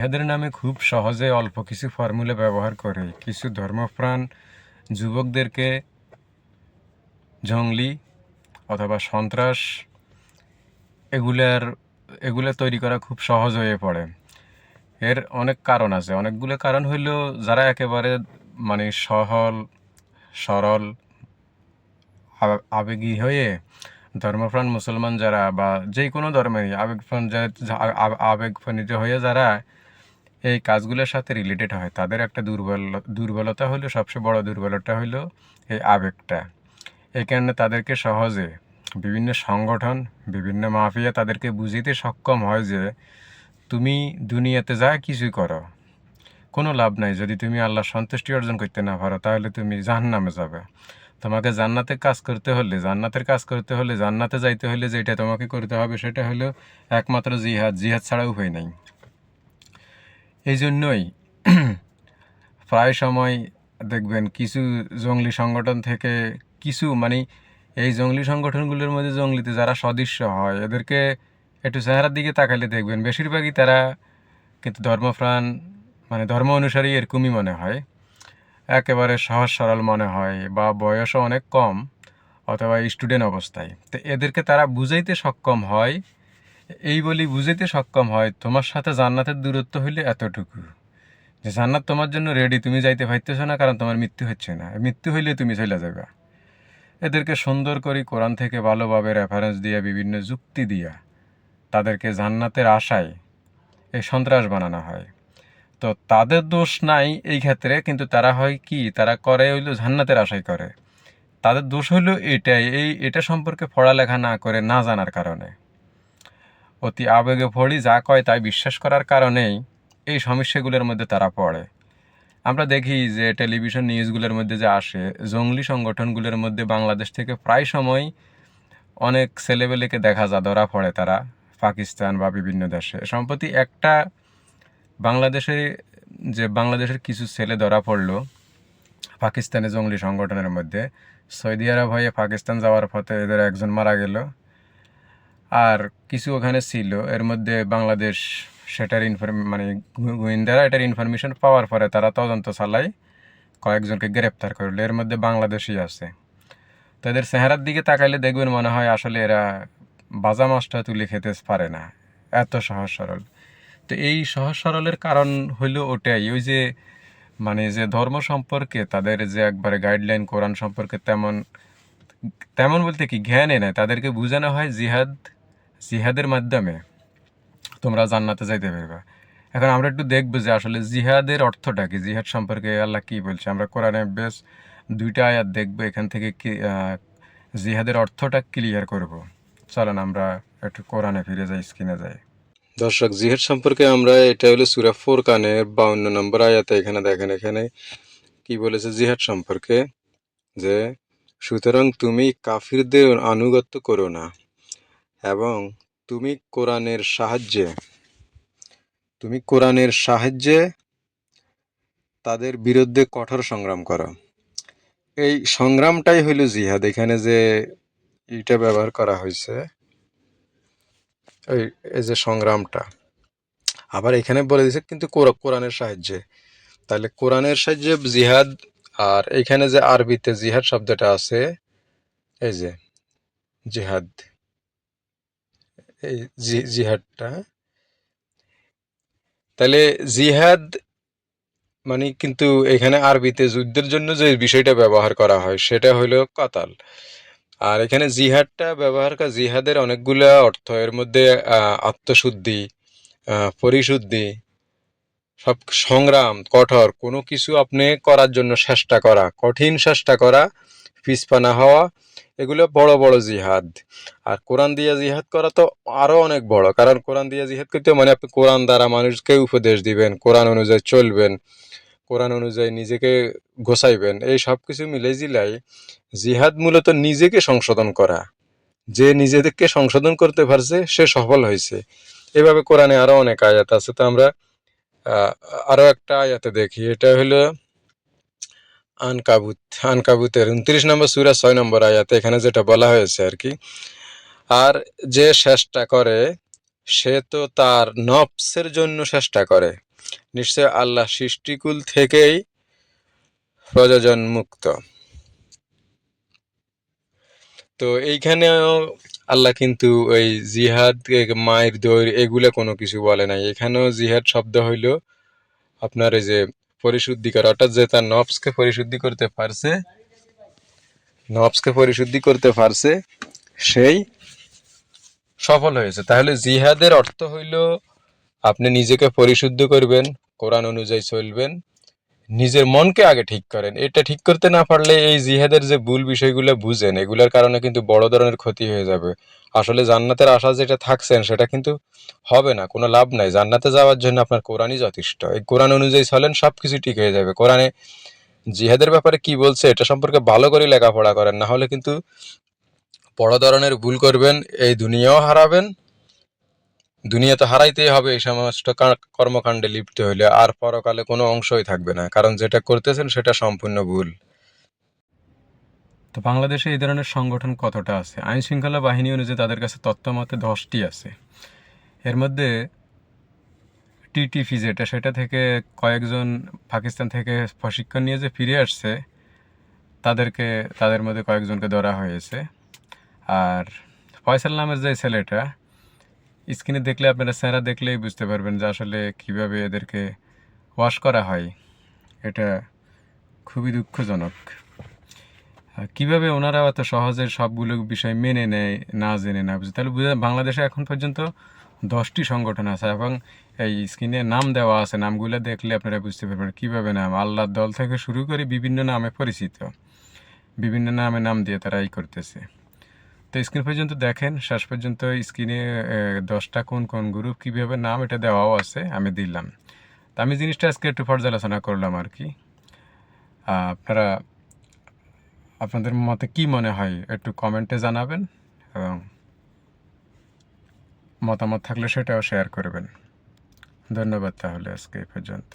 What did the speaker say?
এদের নামে খুব সহজে অল্প কিছু ফর্মুলা ব্যবহার করে। কিছু ধর্মপ্রাণ যুবকদেরকে জঙ্গলি অথবা সন্ত্রাস এগুলার, এগুলো তৈরি করা খুব সহজ হয়ে পড়ে। এর অনেক কারণ আছে। অনেকগুলো কারণ হইল যারা একেবারে মানে সহল, সরল আবেগী হয়ে ধর্মপ্রাণ মুসলমান যারা বা যে কোনো ধর্মেরই আবেগপ্রাণ যা- যা- আ- হয়ে যারা এই কাজগুলোর সাথে রিলেটেড হয়। তাদের একটা দুর্বল, দুর্বলতা হলো, সবচেয়ে বড় দুর্বলতা হলো এই আবেগটা। এই কারণে তাদেরকে সহজে বিভিন্ন সংগঠন, বিভিন্ন মাফিয়া তাদেরকে বুঝিতে সক্ষম হয় যে, তুমি দুনিয়াতে যা কিছুই করো, কোনো লাভ নাই। যদি তুমি আল্লাহর সন্তুষ্টি অর্জন করতে না পারো, তাহলে তুমি জাহান্নামে যাবে। তোমাকে জান্নাতের কাজ করতে হলে, জান্নাতের কাজ করতে হলে, জান্নাতে যাইতে হলে যেটা তোমাকে করতে হবে, সেটা হলো একমাত্র জিহাদ। জিহাদ ছাড়া উপায় নাই। এই জন্যই প্রায় সময় দেখবেন কিছু জঙ্গলি সংগঠন থেকে কিছু মানে এই জঙ্গলি সংগঠনগুলোর মধ্যে জঙ্গলিতে যারা সদস্য হয়, এদেরকে একটু চেহারার দিকে তাকাইলে দেখবেন বেশিরভাগই তারা কিন্তু ধর্মপ্রাণ মানে ধর্ম অনুসারী এরকমই মনে হয়। একেবারে সহজ সরল মনে হয় বা বয়সও অনেক কম অথবা স্টুডেন্ট অবস্থায়। তো এদেরকে তারা বুঝাইতে সক্ষম হয় এই বলি বুঝাইতে সক্ষম হয়, তোমার সাথে জান্নাতের দূরত্ব হইলে এতটুকু। যে জান্নাত তোমার জন্য রেডি তুমি যাইতে পারতেছো না, কারণ তোমার মৃত্যু হচ্ছে না। মৃত্যু হইলে তুমি চলে যাবে এদেরকে সুন্দর করে কোরআন থেকে ভালোভাবে রেফারেন্স দিয়ে, বিভিন্ন যুক্তি দিয়া, তাদেরকে জান্নাতের আশায় এই সন্ত্রাস বানানো হয়। তো তাদের দোষ নাই এই ক্ষেত্রে, কিন্তু তারা হয় কি? তারা করে হইল জান্নাতের আশাই করে। তাদের দোষ হইল এটাই, এই, এটা সম্পর্কে পড়ালেখা না করে না জানার কারণে। অতি আবেগে পড়ি যা কয় তাই বিশ্বাস করার কারণেই এই সমস্যাগুলোর মধ্যে তারা পড়ে। আমরা দেখি যে টেলিভিশন নিউজগুলোর মধ্যে যে আসে, জঙ্গলি সংগঠনগুলোর মধ্যে বাংলাদেশ থেকে প্রায় সময় অনেক ছেলেবেলেকে দেখা যা ধরা পড়ে তারা, পাকিস্তান বা বিভিন্ন দেশে। সম্প্রতি একটা বাংলাদেশে যে বাংলাদেশের কিছু ছেলে ধরা পড়ল, পাকিস্তানে জঙ্গলি সংগঠনের মধ্যে, সৌদি আরব হয়ে পাকিস্তান যাওয়ার পথে এদের একজন মারা গেল। আর কিছু ওখানে ছিল। এর মধ্যে বাংলাদেশ সেটার ইনফরম মানে গোয়েন্দারা এটার ইনফরমেশন পাওয়ার পরে তারা তদন্ত চালায়, কয়েকজনকে গ্রেপ্তার করল। এর মধ্যে বাংলাদেশি আছে। তো এদের চেহারার দিকে তাকাইলে দেখবেন মনে হয় আসলে এরা বাজা মাছটা তুলে খেতে পারে না। এত সহজ সরল। তো এই সহজ সরলের কারণ হইল ওটাই। ওই যে মানে যে ধর্ম সম্পর্কে তাদের যে একবারে গাইডলাইন কোরআন সম্পর্কে তেমন তেমন বলতে কি জ্ঞানে নেয় তাদেরকে বোঝানো হয় জিহাদ জিহাদের মাধ্যমে তোমরা জান্নাতে যাইতে পারবে। এখন আমরা একটু দেখব যে আসলে জিহাদের অর্থটা কি, জিহাদ সম্পর্কে আল্লাহ কি বলছে? আমরা কোরআনে বেশ দুইটা আয়াত দেখব, এখান থেকে কি জিহাদের অর্থটা ক্লিয়ার করব। চলেন আমরা একটু কোরআনে ফিরে যাই, স্ক্রিনে যাই। দর্শক, জিহাদ সম্পর্কে আমরা, এটা হলো সুরা ফোরকানের বাউন্ন নম্বর আয়াতে এখানে দেখেন, এখানে কি বলেছে জিহাদ সম্পর্কে? যে, সুতরাং তুমি কাফিরদের আনুগত্য করো না। এবং তুমি কোরআনের সাহায্যে, তুমি কোরআনের সাহায্যে তাদের বিরুদ্ধে কঠোর সংগ্রাম করো। এই সংগ্রামটাই হইল জিহাদ। এখানে যে এইটা ব্যবহার করা হয়েছে এই এই যে সংগ্রামটা। আবার এখানে বলে দিছে কিন্তু কোর- কোরআনের সাহায্যে। তাহলে কোরআনের সাহায্যে জিহাদ আর এখানে যে আরবিতে জিহাদ শব্দটা আছে, এই যে জিহাদ। এই জিহাদটা তাহলে জিহাদ মানে কিন্তু এখানে আরবিতে যুদ্ধের জন্য যে বিষয়টা ব্যবহার করা হয়, সেটা হলো কাতাল। আর এখানে জিহাদটা ব্যবহার করা, জিহাদের অনেকগুলা অর্থ, এর মধ্যে আত্মশুদ্ধি পরিশুদ্ধি সব সংগ্রাম, কঠোর, কোনো কিছু আপনি করার জন্য চেষ্টা করা, কঠিন চেষ্টা করা পিছপা হওয়া, এগুলো বড় বড় জিহাদ। আর কোরআন দিয়ে জিহাদ করা তো আরও অনেক বড়, কারণ কোরআন দিয়ে জিহাদ করতে মানে আপনি কোরআন দ্বারা মানুষকে উপদেশ দিবেন, কোরআন অনুযায়ী চলবেন, কোরআন অনুযায়ী নিজেকে গোছাইবেন, এই সব কিছু মিলে জিলাই জিহাদ মূলত নিজেকে সংশোধন করা। যে নিজেদেরকে সংশোধন করতে পারছে, সে সফল হয়েছে। এভাবে কোরআনে আরও অনেক আয়াত আছে, তো আমরা আহ, আরও একটা আয়াতে দেখি এটা হলো আনকাবুত আনকাবুতের উনত্রিশ নম্বর সুরা ছয় নম্বর আয়াতে এখানে যেটা বলা হয়েছে আর কি আর যে চেষ্টা করে সে তো তার নফসের জন্য চেষ্টা করে। নিশ্চয় আল্লাহ সৃষ্টিকুল থেকেই প্রযোজন মুক্ত তো এইখানেও আল্লাহ কিন্তু ওই জিহাদ মায়ের দৌড় এগুলো কোনো কিছু বলে নাই। এখানেও জিহাদ শব্দ হইল আপনার এই যে পরিশুদ্ধি করা অর্থাৎ যে তার নফসকে পরিশুদ্ধি করতে পারছে, নফসকে পরিশুদ্ধি করতে পারছে, সেই সফল হয়েছে। তাহলে জিহাদের অর্থ হইল আপনি নিজেকে পরিশুদ্ধ করবেন, কোরআন অনুযায়ী চলবেন নিজের মনকে আগে ঠিক করেন। এটা ঠিক করতে না পারলে এই জিহাদের যে ভুল বিষয়গুলো বুঝেন, এগুলোর কারণে কিন্তু বড় ধরনের ক্ষতি হয়ে যাবে। আসলে জান্নাতের আশা যেটা থাকছেন, সেটা কিন্তু হবে না, কোনো লাভ নাই। জান্নাতে যাওয়ার জন্য আপনার কোরআনই যথেষ্ট। এই কোরআন অনুযায়ী চলেন সব কিছু ঠিক হয়ে যাবে। কোরআনে জিহাদের ব্যাপারে কি বলছে, এটা সম্পর্কে ভালো করে লেখাপড়া করেন, না হলে কিন্তু বড় ধরনের ভুল করবেন, এই দুনিয়াও হারাবেন দুনিয়া তো হারাইতেই হবে, এই সমস্ত কর্মকাণ্ডে লিপ্ত হইলে আর পরকালে কোনো অংশই থাকবে না, কারণ যেটা করতেছেন সেটা সম্পূর্ণ ভুল। তো বাংলাদেশে এই ধরনের সংগঠন কতটা আছে? আইন শৃঙ্খলা বাহিনী অনুযায়ী তাদের কাছে তথ্য মতে দশটি আছে। এর মধ্যে টিটিপি যেটা, সেটা থেকে কয়েকজন পাকিস্তান থেকে প্রশিক্ষণ নিয়ে যে ফিরে আসছে, তাদেরকে, তাদের মধ্যে কয়েকজনকে ধরা হয়েছে। আর ফয়সাল নামের যে ছেলেটা স্ক্রিনে দেখলে আপনারা স্যারা দেখলেই বুঝতে পারবেন যে আসলে কীভাবে এদেরকে ওয়াশ করা হয়। এটা খুবই দুঃখজনক। কীভাবে ওনারা এত সহজে সবগুলো বিষয় মেনে নেয়, না জেনে না বুঝে, তাহলে বুঝে বাংলাদেশে এখন পর্যন্ত দশটি সংগঠন আছে এবং এই স্ক্রিনে নাম দেওয়া আছে। নামগুলো দেখলে আপনারা বুঝতে পারবেন কীভাবে নাম। আল্লাহর দল থেকে শুরু করে বিভিন্ন নামে পরিচিত। বিভিন্ন নামে নাম দিয়ে তারা এই করতেছে। তো স্ক্রিন পর্যন্ত দেখেন, শেষ পর্যন্ত স্ক্রিনে দশটা কোন কোন গ্রুপ কীভাবে নাম এটা দেওয়াও আছে, আমি দিলাম। তো আমি জিনিসটা আজকে একটু পর্যালোচনা করলাম আর কি। আপনারা, আপনাদের মতে কি মনে হয়, একটু কমেন্টে জানাবেন এবং মতামত থাকলে সেটাও শেয়ার করবেন। ধন্যবাদ তাহলে আজকে এই পর্যন্ত।